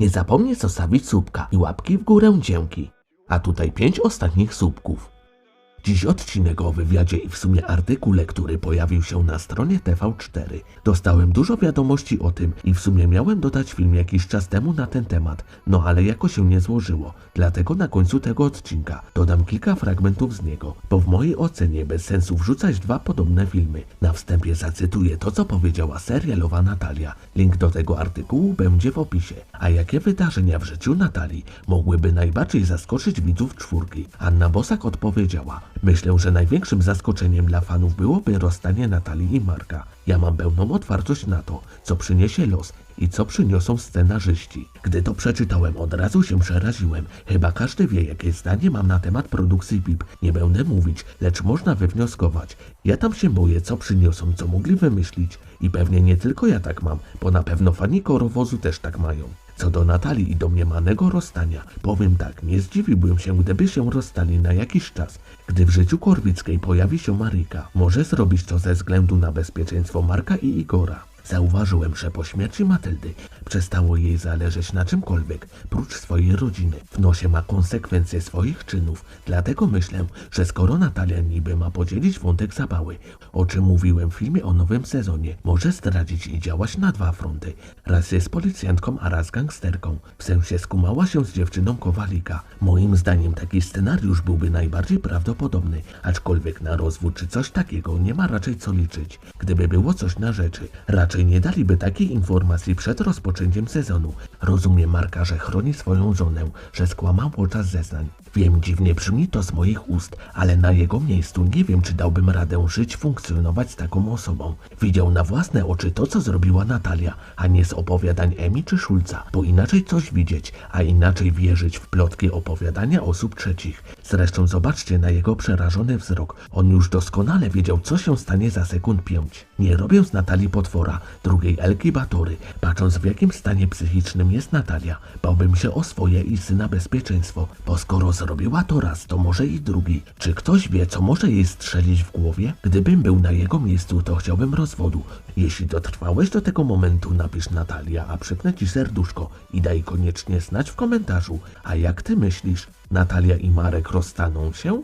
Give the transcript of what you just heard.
Nie zapomnij zostawić słupka i łapki w górę dzięki. A tutaj pięć ostatnich słupków. Dziś odcinek o wywiadzie i w sumie artykule, który pojawił się na stronie TV4. Dostałem dużo wiadomości o tym i w sumie miałem dodać film jakiś czas temu na ten temat, no ale jako się nie złożyło. Dlatego na końcu tego odcinka dodam kilka fragmentów z niego, bo w mojej ocenie bez sensu wrzucać dwa podobne filmy. Na wstępie zacytuję to, co powiedziała serialowa Natalia. Link do tego artykułu będzie w opisie. A jakie wydarzenia w życiu Natalii mogłyby najbardziej zaskoczyć widzów czwórki? Anna Bosak odpowiedziała: Myślę, że największym zaskoczeniem dla fanów byłoby rozstanie Natalii i Marka. Ja mam pełną otwartość na to, co przyniesie los i co przyniosą scenarzyści. Gdy to przeczytałem, od razu się przeraziłem. Chyba każdy wie, jakie zdanie mam na temat produkcji BIP. Nie będę mówić, lecz można wywnioskować. Ja tam się boję, co przyniosą, co mogli wymyślić. I pewnie nie tylko ja tak mam, bo na pewno fani korowozu też tak mają. Co do Natalii i domniemanego rozstania, powiem tak, nie zdziwiłbym się, gdyby się rozstali na jakiś czas. Gdy w życiu Korwickiej pojawi się Maryka, może zrobić to ze względu na bezpieczeństwo Marka i Igora. Zauważyłem, że po śmierci Matyldy przestało jej zależeć na czymkolwiek, prócz swojej rodziny. W nosie ma konsekwencje swoich czynów, dlatego myślę, że skoro Natalia niby ma podzielić wątek zabały, o czym mówiłem w filmie o nowym sezonie, może zdradzić i działać na dwa fronty. Raz jest policjantką, a raz gangsterką. W sensie skumała się z dziewczyną Kowalika. Moim zdaniem taki scenariusz byłby najbardziej prawdopodobny, aczkolwiek na rozwód czy coś takiego nie ma raczej co liczyć. Gdyby było coś na rzeczy, raczej nie daliby takiej informacji przed rozpoczęciem sezonu. Rozumiem Marka, że chroni swoją żonę, że skłamał podczas zeznań. Wiem, dziwnie brzmi to z moich ust, ale na jego miejscu nie wiem, czy dałbym radę żyć, funkcjonować z taką osobą. Widział na własne oczy to, co zrobiła Natalia, a nie z opowiadań Emi czy Szulca, bo inaczej coś widzieć, a inaczej wierzyć w plotki opowiadania osób trzecich. Zresztą zobaczcie na jego przerażony wzrok. On już doskonale wiedział, co się stanie za sekund pięć. Nie robię z Natalii potwora, drugiej Elki Batory. Patrząc w jakim stanie psychicznym jest Natalia, bałbym się o swoje i syna bezpieczeństwo, bo skoro zrobiła to raz, to może i drugi. Czy ktoś wie, co może jej strzelić w głowie? Gdybym był na jego miejscu, to chciałbym rozwodu. Jeśli dotrwałeś do tego momentu, napisz Natalia, a przypnę ci serduszko i daj koniecznie znać w komentarzu. A jak ty myślisz, Natalia i Marek rozstaną się?